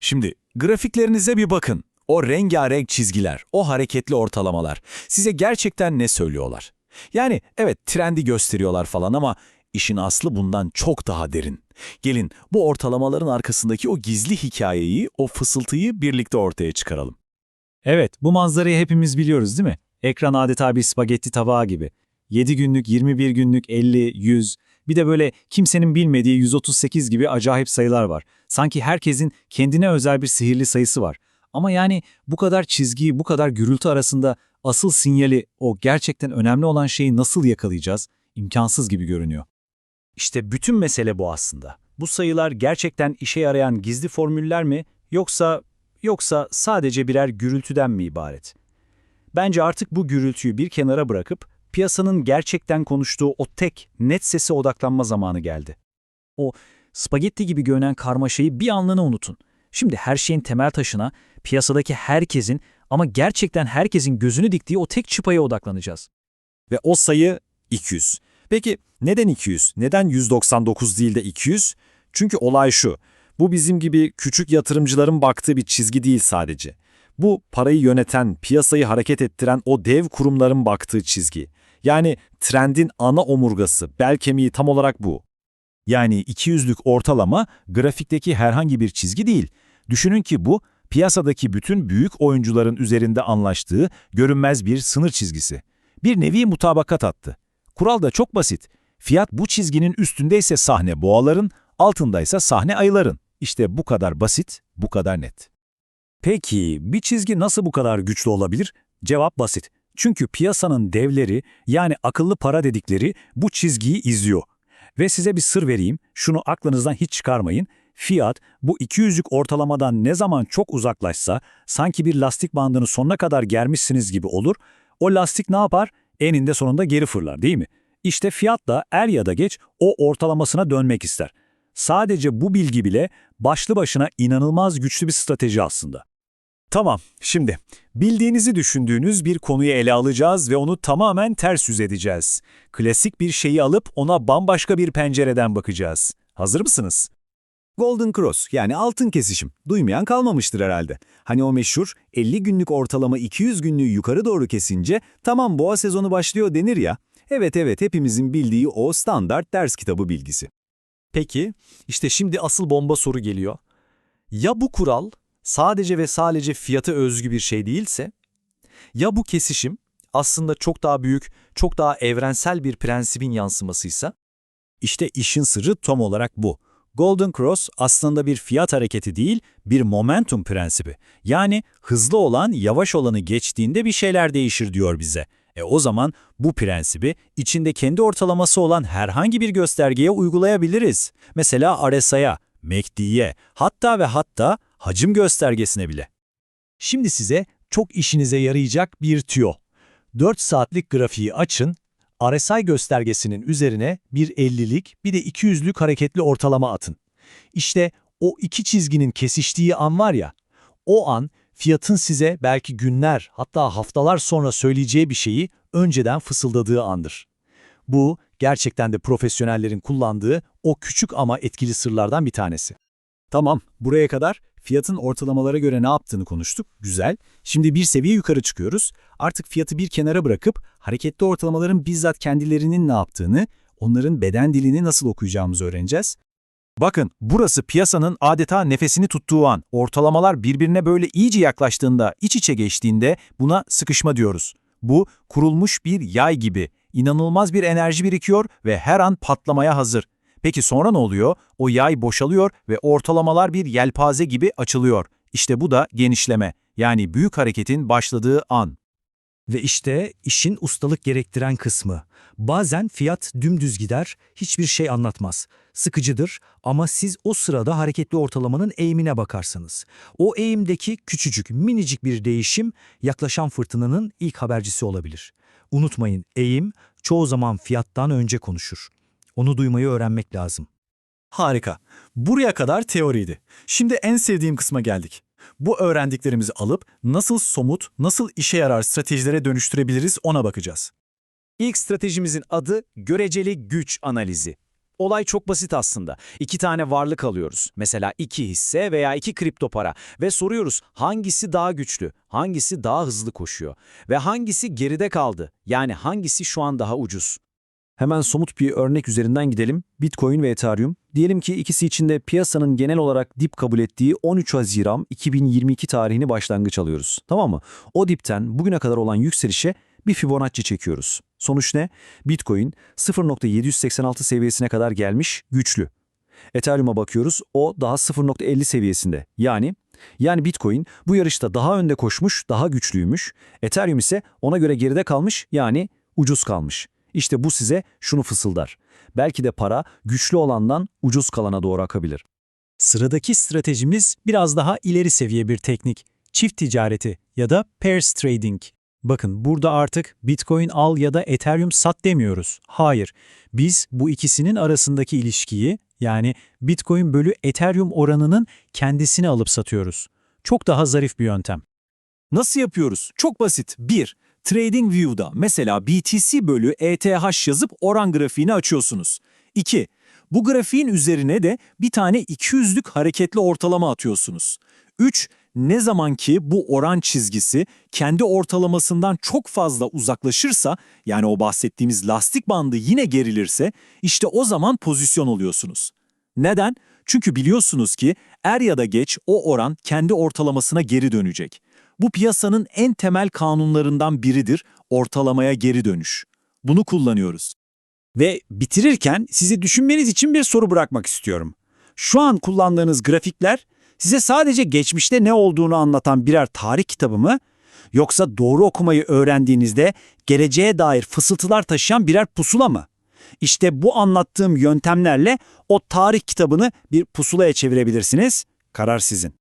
Şimdi grafiklerinize bir bakın. O rengarenk çizgiler, o hareketli ortalamalar size gerçekten ne söylüyorlar? Yani evet trendi gösteriyorlar falan ama işin aslı bundan çok daha derin. Gelin bu ortalamaların arkasındaki o gizli hikayeyi, o fısıltıyı birlikte ortaya çıkaralım. Evet, bu manzarayı hepimiz biliyoruz değil mi? Ekran adeta bir spagetti tabağı gibi. 7 günlük, 21 günlük, 50, 100, bir de böyle kimsenin bilmediği 138 gibi acayip sayılar var. Sanki herkesin kendine özel bir sihirli sayısı var. Ama yani bu kadar çizgi, bu kadar gürültü arasında asıl sinyali, o gerçekten önemli olan şeyi nasıl yakalayacağız? İmkansız gibi görünüyor. İşte bütün mesele bu aslında. Bu sayılar gerçekten işe yarayan gizli formüller mi yoksa yoksa sadece birer gürültüden mi ibaret? Bence artık bu gürültüyü bir kenara bırakıp piyasanın gerçekten konuştuğu o tek net sese odaklanma zamanı geldi. O spagetti gibi görünen karmaşayı bir anlığına unutun. Şimdi her şeyin temel taşına, piyasadaki herkesin ama gerçekten herkesin gözünü diktiği o tek çıpaya odaklanacağız. Ve o sayı 200. Peki neden 200? Neden 199 değil de 200? Çünkü olay şu. Bu bizim gibi küçük yatırımcıların baktığı bir çizgi değil sadece. Bu parayı yöneten, piyasayı hareket ettiren o dev kurumların baktığı çizgi. Yani trendin ana omurgası, bel kemiği tam olarak bu. Yani 200'lük ortalama grafikteki herhangi bir çizgi değil. Düşünün ki bu piyasadaki bütün büyük oyuncuların üzerinde anlaştığı görünmez bir sınır çizgisi. Bir nevi mutabakat attı. Kural da çok basit. Fiyat bu çizginin üstündeyse sahne boğaların, altındaysa sahne ayıların. İşte bu kadar basit, bu kadar net. Peki bir çizgi nasıl bu kadar güçlü olabilir? Cevap basit. Çünkü piyasanın devleri yani akıllı para dedikleri bu çizgiyi izliyor. Ve size bir sır vereyim, şunu aklınızdan hiç çıkarmayın. Fiyat bu 200'lük ortalamadan ne zaman çok uzaklaşsa sanki bir lastik bandını sonuna kadar germişsiniz gibi olur. O lastik ne yapar? Eninde sonunda geri fırlar değil mi? İşte fiyat da er ya da geç o ortalamasına dönmek ister. Sadece bu bilgi bile başlı başına inanılmaz güçlü bir strateji aslında. Tamam, şimdi bildiğinizi düşündüğünüz bir konuyu ele alacağız ve onu tamamen ters yüz edeceğiz. Klasik bir şeyi alıp ona bambaşka bir pencereden bakacağız. Hazır mısınız? Golden Cross yani altın kesişim. Duymayan kalmamıştır herhalde. Hani o meşhur 50 günlük ortalama 200 günlüğü yukarı doğru kesince tamam boğa sezonu başlıyor denir ya. Evet evet hepimizin bildiği o standart ders kitabı bilgisi. Peki, işte şimdi asıl bomba soru geliyor. Ya bu kural sadece ve sadece fiyata özgü bir şey değilse? Ya bu kesişim aslında çok daha büyük, çok daha evrensel bir prensibin yansımasıysa? İşte işin sırrı tam olarak bu. Golden Cross aslında bir fiyat hareketi değil, bir momentum prensibi. Yani hızlı olan yavaş olanı geçtiğinde bir şeyler değişir diyor bize. E o zaman bu prensibi içinde kendi ortalaması olan herhangi bir göstergeye uygulayabiliriz. Mesela RSI'ya, MACD'ye, hatta ve hatta hacim göstergesine bile. Şimdi size çok işinize yarayacak bir tüyo. 4 saatlik grafiği açın, RSI göstergesinin üzerine bir 50'lik bir de 200'lük hareketli ortalama atın. İşte o iki çizginin kesiştiği an var ya, o an fiyatın size belki günler hatta haftalar sonra söyleyeceği bir şeyi önceden fısıldadığı andır. Bu gerçekten de profesyonellerin kullandığı o küçük ama etkili sırlardan bir tanesi. Tamam buraya kadar fiyatın ortalamalara göre ne yaptığını konuştuk. Güzel. Şimdi bir seviye yukarı çıkıyoruz. Artık fiyatı bir kenara bırakıp hareketli ortalamaların bizzat kendilerinin ne yaptığını, onların beden dilini nasıl okuyacağımızı öğreneceğiz. Bakın, burası piyasanın adeta nefesini tuttuğu an. Ortalamalar birbirine böyle iyice yaklaştığında, iç içe geçtiğinde buna sıkışma diyoruz. Bu, kurulmuş bir yay gibi. İnanılmaz bir enerji birikiyor ve her an patlamaya hazır. Peki sonra ne oluyor? O yay boşalıyor ve ortalamalar bir yelpaze gibi açılıyor. İşte bu da genişleme. Yani büyük hareketin başladığı an. Ve işte işin ustalık gerektiren kısmı. Bazen fiyat dümdüz gider, hiçbir şey anlatmaz. Sıkıcıdır ama siz o sırada hareketli ortalamanın eğimine bakarsanız. O eğimdeki küçücük, minicik bir değişim yaklaşan fırtınanın ilk habercisi olabilir. Unutmayın, eğim çoğu zaman fiyattan önce konuşur. Onu duymayı öğrenmek lazım. Harika. Buraya kadar teoriydi. Şimdi en sevdiğim kısma geldik. Bu öğrendiklerimizi alıp nasıl somut, nasıl işe yarar stratejilere dönüştürebiliriz ona bakacağız. İlk stratejimizin adı göreceli güç analizi. Olay çok basit aslında. İki tane varlık alıyoruz. Mesela iki hisse veya iki kripto para ve soruyoruz hangisi daha güçlü, hangisi daha hızlı koşuyor ve hangisi geride kaldı? Yani hangisi şu an daha ucuz? Hemen somut bir örnek üzerinden gidelim. Bitcoin ve Ethereum. Diyelim ki ikisi için de piyasanın genel olarak dip kabul ettiği 13 Haziran 2022 tarihini başlangıç alıyoruz. Tamam mı? O dipten bugüne kadar olan yükselişe bir Fibonacci çekiyoruz. Sonuç ne? Bitcoin 0.786 seviyesine kadar gelmiş, güçlü. Ethereum'a bakıyoruz, o daha 0.50 seviyesinde. Yani yani Bitcoin bu yarışta daha önde koşmuş, daha güçlüymüş. Ethereum ise ona göre geride kalmış, yani ucuz kalmış. İşte bu size şunu fısıldar. Belki de para güçlü olandan ucuz kalana doğru akabilir. Sıradaki stratejimiz biraz daha ileri seviye bir teknik. Çift ticareti ya da pairs trading. Bakın burada artık Bitcoin al ya da Ethereum sat demiyoruz. Hayır, biz bu ikisinin arasındaki ilişkiyi yani Bitcoin bölü Ethereum oranının kendisini alıp satıyoruz. Çok daha zarif bir yöntem. Nasıl yapıyoruz? Çok basit. 1. TradingView'da mesela BTC bölü ETH yazıp oran grafiğini açıyorsunuz. 2. Bu grafiğin üzerine de bir tane 200'lük hareketli ortalama atıyorsunuz. 3. Ne zaman ki bu oran çizgisi kendi ortalamasından çok fazla uzaklaşırsa, yani o bahsettiğimiz lastik bandı yine gerilirse, işte o zaman pozisyon oluyorsunuz. Neden? Çünkü biliyorsunuz ki er ya da geç o oran kendi ortalamasına geri dönecek. Bu piyasanın en temel kanunlarından biridir, ortalamaya geri dönüş. Bunu kullanıyoruz. Ve bitirirken sizi düşünmeniz için bir soru bırakmak istiyorum. Şu an kullandığınız grafikler size sadece geçmişte ne olduğunu anlatan birer tarih kitabı mı? Yoksa doğru okumayı öğrendiğinizde geleceğe dair fısıltılar taşıyan birer pusula mı? İşte bu anlattığım yöntemlerle o tarih kitabını bir pusulaya çevirebilirsiniz. Karar sizin.